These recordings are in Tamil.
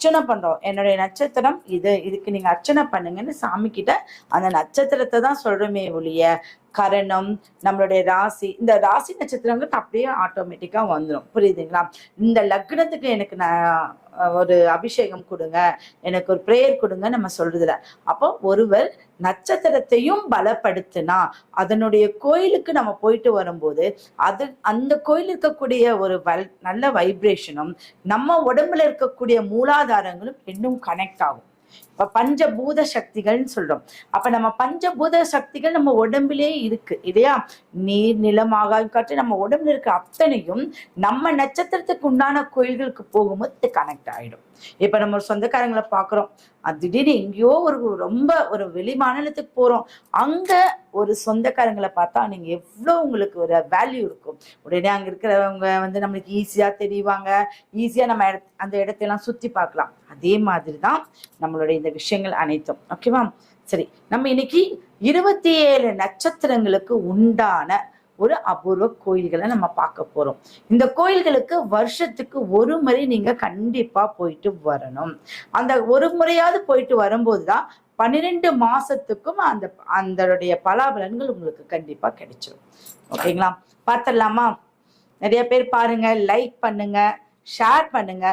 அர்ச்சனை பண்றோம். என்னுடைய நட்சத்திரம் இது. இதுக்கு நீங்க அர்ச்சனை பண்ணுங்கன்னு சாமி கிட்ட அந்த நட்சத்திரத்தை தான் சொல்கிறோமே ஒழிய கரணம் நம்மளுடைய ராசி இந்த ராசி நட்சத்திரங்கள் அப்படியே ஆட்டோமேட்டிக்கா வந்துடும் புரியுதுங்களா? இந்த லக்னத்துக்கு எனக்கு நான் ஒரு அபிஷேகம் கொடுங்க. எனக்கு ஒரு ப்ரேயர் கொடுங்க நம்ம சொல்றதுல. அப்போ ஒருவர் நட்சத்திரத்தையும் பலப்படுத்தினா அதனுடைய கோயிலுக்கு நம்ம போயிட்டு வரும்போது அது அந்த கோயில் இருக்கக்கூடிய ஒரு வல் நல்ல வைப்ரேஷனும் நம்ம உடம்புல இருக்கக்கூடிய மூலாதாரங்களும் இன்னும் கனெக்ட் ஆகும். இப்போ பஞ்சபூத சக்திகள்னு சொல்றோம். அப்ப நம்ம பஞ்சபூத சக்திகள் நம்ம உடம்பிலே இருக்கு. இல்லையா? நீர் நிலம் ஆகாயம் காற்று நம்ம உடம்புல இருக்க அத்தனையும் நம்ம நட்சத்திரத்துக்கு உண்டான கோயில்களுக்கு போகும்போது கனெக்ட் ஆயிடும். இப்போ நம்ம ஒரு சொந்தக்காரங்களை பாக்குறோம் திடீர்னு எங்கேயோ ஒரு ரொம்ப ஒரு வெளி மாநிலத்துக்கு போறோம். அங்க ஒரு சொந்தக்காரங்களை பார்த்தா நீங்க எவ்வளவு உங்களுக்கு ஒரு வேல்யூ இருக்கும். உடனே அங்க இருக்கிறவங்க வந்து நம்மளுக்கு ஈஸியா தெரிவாங்க. ஈஸியா நம்ம இடத்- அந்த இடத்தையெல்லாம் சுத்தி பார்க்கலாம். அதே மாதிரி தான் நம்மளுடைய இந்த விஷயங்கள் அனைத்தும். ஓகேவா சரி நம்ம இன்னைக்கு இருபத்தி ஏழு நட்சத்திரங்களுக்கு உண்டான ஒரு அபூர்வ கோயில்களை நம்ம பார்க்க போறோம். இந்த கோயில்களுக்கு வருஷத்துக்கு ஒரு முறை நீங்க கண்டிப்பா போயிட்டு வரணும். அந்த ஒரு முறையாவது போயிட்டு வரும்போது தான் பன்னிரெண்டு மாசத்துக்கும் அந்த அந்தனுடைய பலாபலன்கள் உங்களுக்கு கண்டிப்பா கிடைச்சிடும் ஓகேங்களா பார்த்துடலாமா? நிறைய பேர் பாருங்க லைக் பண்ணுங்க. ஷேர் பண்ணுங்க.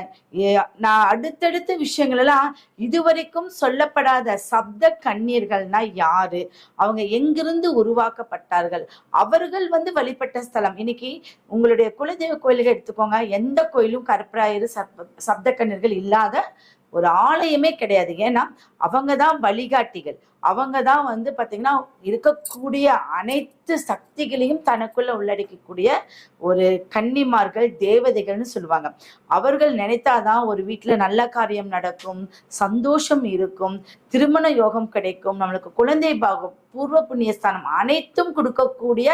நான் அடுத்தடுத்த விஷயங்கள் எல்லாம் இதுவரைக்கும் சொல்லப்படாத சப்த கண்ணீர்கள்னா யாரு? அவங்க எங்கிருந்து உருவாக்கப்பட்டார்கள்? அவர்கள் வந்து வழிபட்ட ஸ்தலம். இன்னைக்கு உங்களுடைய குலதெய்வ கோயில்கள் எடுத்துக்கோங்க. எந்த கோயிலும் கருப்பராயரு சப்த கண்ணீர்கள் இல்லாத ஒரு ஆலயமே கிடையாது. ஏன்னா அவங்க தான் வழிகாட்டிகள். அவங்க தான் வந்து பாத்தீங்கன்னா இருக்கக்கூடிய அனைத்து சக்திகளையும் தனக்குள்ள உள்ளடக்கக்கூடிய ஒரு கன்னிமார்கள் தேவதைகள்னு சொல்லுவாங்க. அவர்கள் நினைத்தாதான் ஒரு வீட்டுல நல்ல காரியம் நடக்கும் சந்தோஷம் இருக்கும் திருமண யோகம் கிடைக்கும் நம்மளுக்கு குழந்தை பாகம் பூர்வ புண்ணியஸ்தானம் அனைத்தும் கொடுக்கக்கூடிய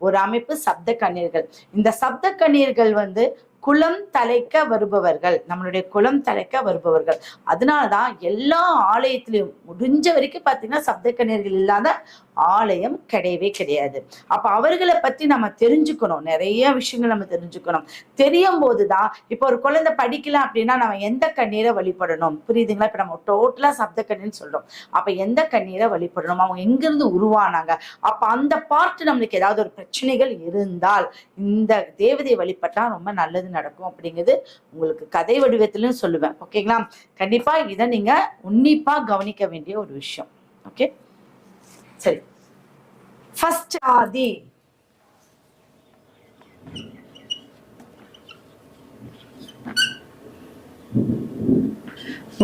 ஒரு அமைப்பு சப்த கண்ணீர்கள். இந்த சப்த கண்ணீர்கள் வந்து குலம் தலைக்க வருபவர்கள். நம்மளுடைய குலம் தலைக்க வருபவர்கள். அதனாலதான் எல்லா ஆலயத்திலையும் முடிஞ்ச வரைக்கும் பாத்தீங்கன்னா சப்த கண்ணீர்கள் இல்லாத ஆலயம் கிடையவே கிடையாது. அப்ப அவர்களை பத்தி நம்ம தெரிஞ்சுக்கணும். நிறைய விஷயங்கள் நம்ம தெரிஞ்சுக்கணும். தெரியும் போதுதான் இப்போ ஒரு குழந்தை படிக்கல அப்படின்னா நம்ம எந்த கண்ணீரை வழிபடணும்? புரியுதுங்களா? இப்ப நம்ம டோட்டலா சப்த கண்ணீர்னு சொல்றோம். அப்ப எந்த கண்ணீரை வழிபடணும்? அவங்க எங்கிருந்து உருவானாங்க? அப்ப அந்த பார்ட் நம்மளுக்கு ஏதாவது ஒரு பிரச்சனைகள் இருந்தால் இந்த தேவதையை வழிபட்டா ரொம்ப நல்லது நடக்கும் அப்படிங்கிறது உங்களுக்கு கதை வடிவத்திலும் சொல்லுவேன். ஓகேங்களா கண்டிப்பா இதை நீங்க உன்னிப்பா கவனிக்க வேண்டிய ஒரு விஷயம். ஓகே சரி. ஃபர்ஸ்ட் ஆதி.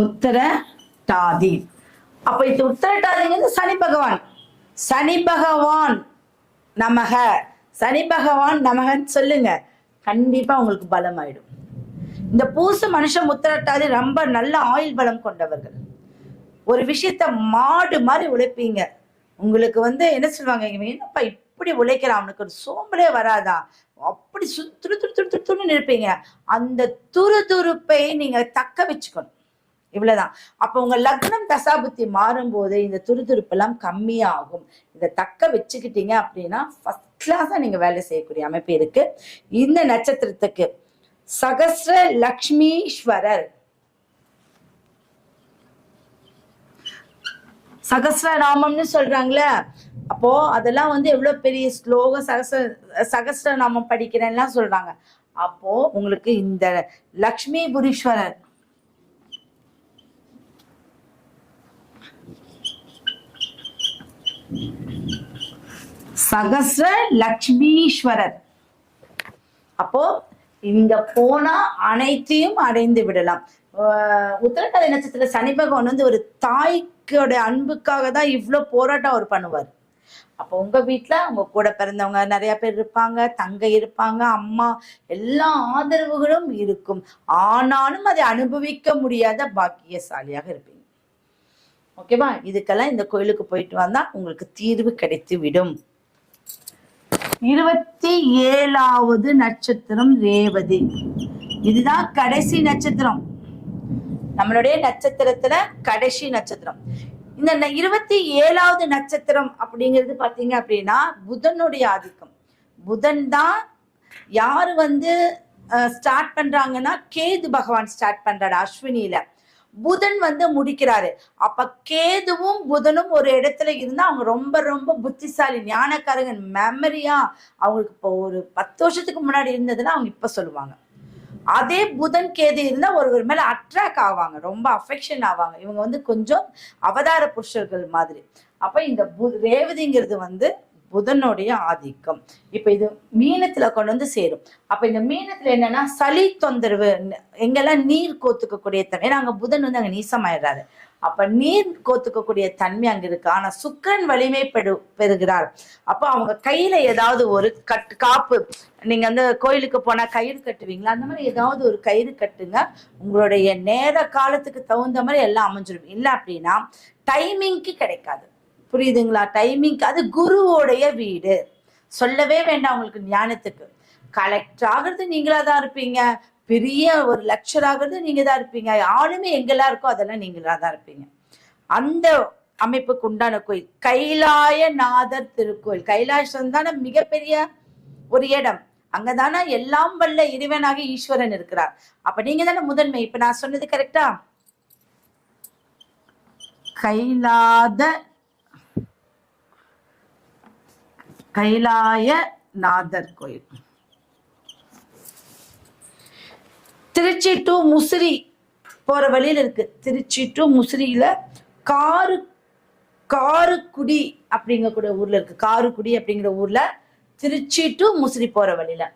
உத்தர டாதி அப்ப இது உத்தரட்டாதிங்கிறது சனி பகவான். சனி பகவான் நமக. சனி பகவான் நமகன்னு சொல்லுங்க. கண்டிப்பாக உங்களுக்கு பலம் ஆயிடும் இந்த பூச மனுஷன் முத்திரட்டாதி ரொம்ப நல்ல ஆயுள் பலம் கொண்டவர்கள். ஒரு விஷயத்த மாடு மாதிரி உழைப்பீங்க. உங்களுக்கு வந்து என்ன சொல்லுவாங்க என்னப்பா இப்படி உழைக்கிறான்? அவனுக்கு ஒரு சோம்பலே வராதா? அப்படி சு துரு துரு துரு துரு துருன்னு இருப்பீங்க. அந்த துரு துருப்பை நீங்க தக்க வச்சுக்கணும். இவ்வளவுதான். அப்ப உங்க லக்னம் தசாபுத்தி மாறும்போது இந்த துருதுருப்பெல்லாம் கம்மியாகும். இதை தக்க வச்சுக்கிட்டீங்க அப்படின்னா ஃபஸ்ட் கிளாஸா நீங்க வேலை செய்யக்கூடிய அமைப்பு இருக்கு. இந்த நட்சத்திரத்துக்கு சகஸ்ர லக்ஷ்மீஸ்வரர். சகஸ்ரநாமம்னு சொல்றாங்களே அப்போ அதெல்லாம் வந்து எவ்வளவு பெரிய ஸ்லோகம் சகஸ்ர சகஸ்ரநாமம் படிக்கிறேன்லாம் சொல்றாங்க. அப்போ உங்களுக்கு இந்த லக்ஷ்மி புரீஸ்வரர் சகஸ்ர லக்ஷ்மீஸ்வரர். அப்போ இங்க போனா அனைத்தையும் அடைந்து விடலாம். ஆஹ் உத்தரட்டாதி நட்சத்திர சனி பகவான் வந்து ஒரு தாய்க்கோட அன்புக்காக தான் இவ்வளோ போராட்டம் அவர் பண்ணுவார். அப்போ உங்க வீட்டில் உங்க கூட பிறந்தவங்க நிறைய பேர் இருப்பாங்க தங்கை இருப்பாங்க அம்மா எல்லா ஆதரவுகளும் இருக்கும். ஆனாலும் அதை அனுபவிக்க முடியாத பாக்கியசாலியாக இருப்பீங்க. ஓகேவா? இதுக்கெல்லாம் இந்த கோயிலுக்கு போயிட்டு வந்தா உங்களுக்கு தீர்வு கிடைத்து விடும் இருபத்தி ஏழாவது நட்சத்திரம் ரேவதி. இதுதான் கடைசி நட்சத்திரம். நம்மளுடைய நட்சத்திரத்துல கடைசி நட்சத்திரம். இந்த இருபத்தி ஏழாவது நட்சத்திரம் அப்படிங்கிறது பாத்தீங்க அப்படின்னா புதனுடைய ஆதிக்கம். புதன் தான் யாரு வந்து ஸ்டார்ட் பண்றாங்கன்னா கேது பகவான் ஸ்டார்ட் பண்றாரு அஸ்வினியில. புதன் வந்து முடிக்கிறாரு. அப்ப கேதுவும் புதனும் ஒரு இடத்துல இருந்தா அவங்க ரொம்ப ரொம்ப புத்திசாலி ஞானக்காரங்க மெமரியா. அவங்களுக்கு இப்போ ஒரு பத்து வருஷத்துக்கு முன்னாடி இருந்ததுன்னா அவங்க இப்ப சொல்லுவாங்க. அதே புதன் கேது இருந்தா ஒருவர் மேல அட்ராக்ட் ஆவாங்க. ரொம்ப அஃபெக்ஷன் ஆவாங்க. இவங்க வந்து கொஞ்சம் அவதார புருஷர்கள் மாதிரி. அப்ப இந்த பு ரேவதிங்கிறது வந்து புதனுடைய ஆதிக்கம். இப்போ இது மீனத்துல கொண்டு வந்து சேரும். அப்ப இந்த மீனத்துல என்னன்னா சளி தொந்தரவு எங்கெல்லாம் நீர் கோத்துக்கக்கூடிய தன்மை ஏன்னா அங்க புதன் வந்து அங்க நீசமாயிடுறாரு. அப்ப நீர் கோத்துக்கக்கூடிய தன்மை அங்க இருக்கு. ஆனா சுக்கரன் வலிமை பெறு பெறுகிறார். அப்போ அவங்க கையில ஏதாவது ஒரு கட் காப்பு நீங்க அந்த கோயிலுக்கு போனா கயிறு கட்டுவீங்களா? அந்த மாதிரி ஏதாவது ஒரு கயிறு கட்டுங்க. உங்களுடைய நேர காலத்துக்கு தகுந்த மாதிரி எல்லாம் அமைஞ்சிடும் இல்லை அப்படின்னா டைமிங்க்கு கிடைக்காது. புரியுதுங்களா? டைமிங் அது குருவோடைய வீடு. சொல்லவே வேண்டாம் உங்களுக்கு ஞானத்துக்கு. கலெக்டர் ஆகிறது நீங்களா தான் இருப்பீங்க. பெரிய ஒரு லெக்சர் ஆகிறது நீங்க தான் இருப்பீங்க. ஆளுமே எங்கெல்லாம் இருக்கோ அதெல்லாம் நீங்களா தான் இருப்பீங்க. அந்த அமைப்புக்கு உண்டான கோயில். கைலாய நாதர் திருக்கோயில். கைலாசம் தானே மிகப்பெரிய ஒரு இடம். அங்கதானே எல்லாம் வல்ல இறைவனாக ஈஸ்வரன் இருக்கிறார். அப்ப நீங்க தானே முதன்மை. இப்ப நான் சொன்னது கரெக்டா கைலாத கைலாய நாதர் கோயில். திருச்சி டு முசிறி போற வழியில இருக்கு. திருச்சி டு முசிறியில காரு காருக்குடி அப்படிங்கக்கூடிய ஊர்ல இருக்கு. காருக்குடி அப்படிங்கிற ஊர்ல திருச்சி டு முசிறி போற வழியில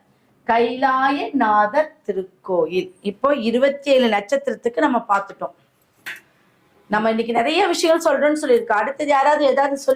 கைலாய நாதர் திருக்கோயில். இப்போ இருபத்தி ஏழு நட்சத்திரத்துக்கு நம்ம பார்த்துட்டோம். நம்ம இன்னைக்கு நிறைய விஷயங்கள் சொல்றோம்னு சொல்லியிருக்கோம் அடுத்தது யாராவது ஏதாவது சொல்லி